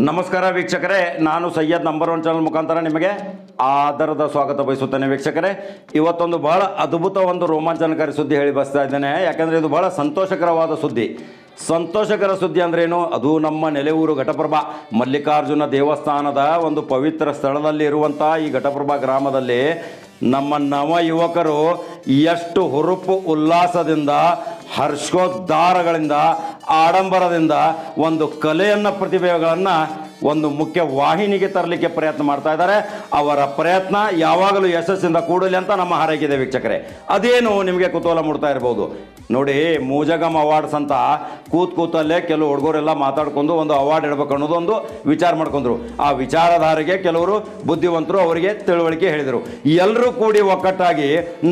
ನಮಸ್ಕಾರ ವೀಕ್ಷಕರೇ, ನಾನು ಸಯ್ಯದ್ ನಂಬರ್ ಒನ್ ಚಾನಲ್ ಮುಖಾಂತರ ನಿಮಗೆ ಆಧಾರದ ಸ್ವಾಗತ ಬಯಸುತ್ತೇನೆ ವೀಕ್ಷಕರೇ. ಇವತ್ತೊಂದು ಬಹಳ ಅದ್ಭುತ ಒಂದು ರೋಮಾಂಚನಕಾರಿ ಸುದ್ದಿ ಹೇಳಿ ಬಸ್ತಾ ಇದ್ದೇನೆ. ಯಾಕಂದರೆ ಇದು ಬಹಳ ಸಂತೋಷಕರವಾದ ಸುದ್ದಿ. ಸಂತೋಷಕರ ಸುದ್ದಿ ಅಂದ್ರೇನು ಅದು ನಮ್ಮ ನೆಲೆಯೂರು ಘಟಪ್ರಭಾ, ಮಲ್ಲಿಕಾರ್ಜುನ ದೇವಸ್ಥಾನದ ಒಂದು ಪವಿತ್ರ ಸ್ಥಳದಲ್ಲಿ ಇರುವಂಥ ಈ ಘಟಪ್ರಭಾ ಗ್ರಾಮದಲ್ಲಿ ನಮ್ಮ ನವ ಯುವಕರು ಎಷ್ಟು ಹುರುಪು ಉಲ್ಲಾಸದಿಂದ, ಹರ್ಷೋದ್ಧಾರಗಳಿಂದ ಆಡಂಬರದಿಂದ ಒಂದು ಕಲೆಯನ್ನು ಪ್ರತಿಭೆಗಳನ್ನು ಒಂದು ಮುಖ್ಯ ವಾಹಿನಿಗೆ ತರಲಿಕ್ಕೆ ಪ್ರಯತ್ನ ಮಾಡ್ತಾ ಇದ್ದಾರೆ. ಅವರ ಪ್ರಯತ್ನ ಯಾವಾಗಲೂ ಯಶಸ್ಸಿಂದ ಕೂಡಲಿ ಅಂತ ನಮ್ಮ ಹಾರೈಕಿದೆ ವೀಕ್ಷಕರೇ. ಅದೇನು ನಿಮಗೆ ಕುತೂಹಲ ಮೂಡ್ತಾ ಇರ್ಬೋದು? ನೋಡಿ, ಮೂಜಗಮ್ ಅವಾರ್ಡ್ಸ್ ಅಂತ ಕೂತ್ ಕೂತಲ್ಲೇ ಕೆಲವು ಹುಡುಗರೆಲ್ಲ ಮಾತಾಡ್ಕೊಂಡು ಒಂದು ಅವಾರ್ಡ್ ಇಡಬೇಕು ಅನ್ನೋದು ಒಂದು ವಿಚಾರ ಮಾಡ್ಕೊಂಡ್ರು. ಆ ವಿಚಾರಧಾರೆಗೆ ಕೆಲವರು ಬುದ್ಧಿವಂತರು ಅವರಿಗೆ ತಿಳುವಳಿಕೆ ಹೇಳಿದರು. ಎಲ್ಲರೂ ಕೂಡಿ ಒಕ್ಕಟ್ಟಾಗಿ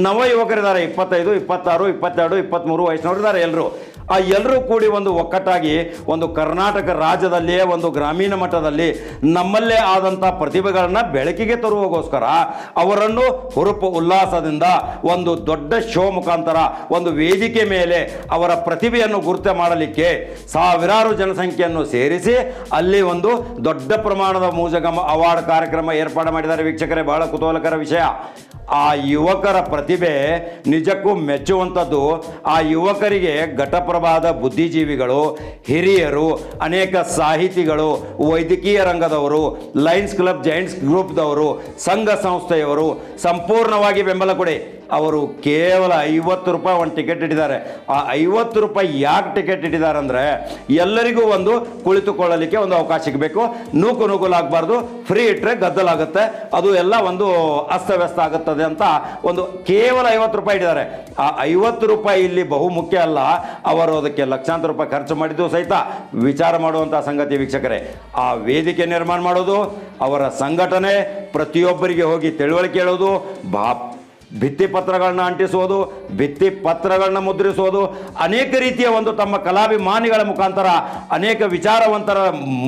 ನವ ಯುವಕರಿದ್ದಾರೆ ಇಪ್ಪತ್ತೈದು, ಇಪ್ಪತ್ತಾರು, ಇಪ್ಪತ್ತೆರಡು ಇಪ್ಪತ್ತ್ಮೂರು ವಯಸ್ಸಿನವರು ಇದ್ದಾರೆ ಎಲ್ಲರೂ ಆ ಎಲ್ಲರೂ ಕೂಡಿ ಒಂದು ಒಕ್ಕಟ್ಟಾಗಿ ಒಂದು ಕರ್ನಾಟಕ ರಾಜ್ಯದಲ್ಲಿಯೇ ಒಂದು ಗ್ರಾಮೀಣ ಮಟ್ಟದಲ್ಲಿ ನಮ್ಮಲ್ಲೇ ಆದಂಥ ಪ್ರತಿಭೆಗಳನ್ನು ಬೆಳಕಿಗೆ ತರುವಗೋಸ್ಕರ ಅವರನ್ನು ಹುರುಪು ಉಲ್ಲಾಸದಿಂದ ಒಂದು ದೊಡ್ಡ ಶೋ ಮುಖಾಂತರ, ಒಂದು ವೇದಿಕೆ ಮೇಲೆ ಅವರ ಪ್ರತಿಭೆಯನ್ನು ಗುರುತು ಮಾಡಲಿಕ್ಕೆ ಸಾವಿರಾರು ಜನಸಂಖ್ಯೆಯನ್ನು ಸೇರಿಸಿ ಅಲ್ಲಿ ಒಂದು ದೊಡ್ಡ ಪ್ರಮಾಣದ ಮೂಜಗಮ ಅವಾರ್ಡ್ ಕಾರ್ಯಕ್ರಮ ಏರ್ಪಾಡು ಮಾಡಿದ್ದಾರೆ ವೀಕ್ಷಕರೇ. ಬಹಳ ಕುತೂಹಲಕರ ವಿಷಯ. ಆ ಯುವಕರ ಪ್ರತಿಭೆ ನಿಜಕ್ಕೂ ಮೆಚ್ಚುವಂಥದ್ದು. ಆ ಯುವಕರಿಗೆ ಘಟಪ್ರಭಾದ ಬುದ್ಧಿಜೀವಿಗಳು, ಹಿರಿಯರು, ಅನೇಕ ಸಾಹಿತಿಗಳು, ವೈದ್ಯಕೀಯ ರಂಗದವರು, ಲಯನ್ಸ್ ಕ್ಲಬ್, ಜೈಂಟ್ಸ್ ಗ್ರೂಪ್ದವರು, ಸಂಘ ಸಂಸ್ಥೆಯವರು, ಸಂಪೂರ್ಣವಾಗಿ ಬೆಂಬಲ ಕೊಡಿ. ಅವರು ಕೇವಲ ಐವತ್ತು ರೂಪಾಯಿ ಒಂದು ಟಿಕೆಟ್ ಇಟ್ಟಿದ್ದಾರೆ. ಆ ಐವತ್ತು ರೂಪಾಯಿ ಯಾಕೆ ಟಿಕೆಟ್ ಇಟ್ಟಿದ್ದಾರೆ ಅಂದರೆ ಎಲ್ಲರಿಗೂ ಒಂದು ಕುಳಿತುಕೊಳ್ಳಲಿಕ್ಕೆ ಒಂದು ಅವಕಾಶ ಸಿಗಬೇಕು. ನೂಕು ನೂಕುಲಾಗಬಾರ್ದು ಫ್ರೀ ಇಟ್ಟರೆ ಗದ್ದಲಾಗುತ್ತೆ. ಅದು ಎಲ್ಲ ಒಂದು ಅಸ್ತವ್ಯಸ್ತ ಆಗುತ್ತದೆ ಅಂತ ಒಂದು ಕೇವಲ ಐವತ್ತು ರೂಪಾಯಿ ಇಟ್ಟಿದ್ದಾರೆ. ಆ ಐವತ್ತು ರೂಪಾಯಿ ಇಲ್ಲಿ ಬಹು ಮುಖ್ಯ ಅಲ್ಲ. ಅವರು ಅದಕ್ಕೆ ಲಕ್ಷಾಂತರ ರೂಪಾಯಿ ಖರ್ಚು ಮಾಡಿದ್ದು ಸಹಿತ ವಿಚಾರ ಮಾಡುವಂಥ ಸಂಗತಿ ವೀಕ್ಷಕರೇ. ಆ ವೇದಿಕೆ ನಿರ್ಮಾಣ ಮಾಡೋದು, ಅವರ ಸಂಘಟನೆ ಪ್ರತಿಯೊಬ್ಬರಿಗೆ ಹೋಗಿ ತಿಳುವಳಿಕೆ ಹೇಳೋದು, ಬಾ ಭಿತ್ತಿ ಪತ್ರಗಳನ್ನ ಅಂಟಿಸೋದು ಭಿತ್ತಿ ಪತ್ರಗಳನ್ನ ಮುದ್ರಿಸೋದು ಅನೇಕ ರೀತಿಯ ಒಂದು ತಮ್ಮ ಕಲಾಭಿಮಾನಿಗಳ ಮುಖಾಂತರ, ಅನೇಕ ವಿಚಾರವಂತರ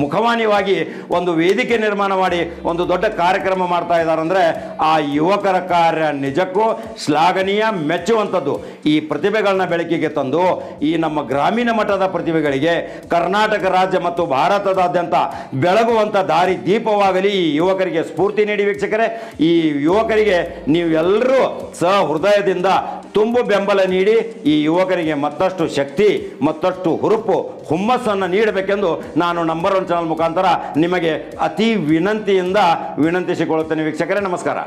ಮುಖವಾಣಿಯಾಗಿ ಒಂದು ವೇದಿಕೆ ನಿರ್ಮಾಣ ಮಾಡಿ ಒಂದು ದೊಡ್ಡ ಕಾರ್ಯಕ್ರಮ ಮಾಡ್ತಾ ಇದ್ದಾರೆ. ಅಂದರೆ ಆ ಯುವಕರ ಕಾರ್ಯ ನಿಜಕ್ಕೂ ಶ್ಲಾಘನೀಯ, ಮೆಚ್ಚುವಂಥದ್ದು. ಈ ಪ್ರತಿಭೆಗಳನ್ನ ಬೆಳಕಿಗೆ ತಂದು ಈ ನಮ್ಮ ಗ್ರಾಮೀಣ ಮಟ್ಟದ ಪ್ರತಿಭೆಗಳಿಗೆ ಕರ್ನಾಟಕ ರಾಜ್ಯ ಮತ್ತು ಭಾರತದಾದ್ಯಂತ ಬೆಳಗುವಂಥ ದಾರಿ ದೀಪವಾಗಲಿ ಈ ಯುವಕರಿಗೆ ಸ್ಫೂರ್ತಿ ನೀಡಿ ವೀಕ್ಷಕರೇ. ಈ ಯುವಕರಿಗೆ ನೀವೆಲ್ಲರೂ ಸಹೃದಯದಿಂದ ತುಂಬು ಬೆಂಬಲ ನೀಡಿ ಈ ಯುವಕರಿಗೆ ಮತ್ತಷ್ಟು ಶಕ್ತಿ, ಮತ್ತಷ್ಟು ಹುರುಪು, ಹುಮ್ಮಸ್ಸನ್ನು ನೀಡಬೇಕೆಂದು ನಾನು ನಂಬರ್ ಒನ್ ಚಾನಲ್ ಮುಖಾಂತರ ನಿಮಗೆ ಅತಿ ವಿನಂತಿಯಿಂದ ವಿನಂತಿಸಿಕೊಳ್ಳುತ್ತೇನೆ. ವೀಕ್ಷಕರೇ, ನಮಸ್ಕಾರ.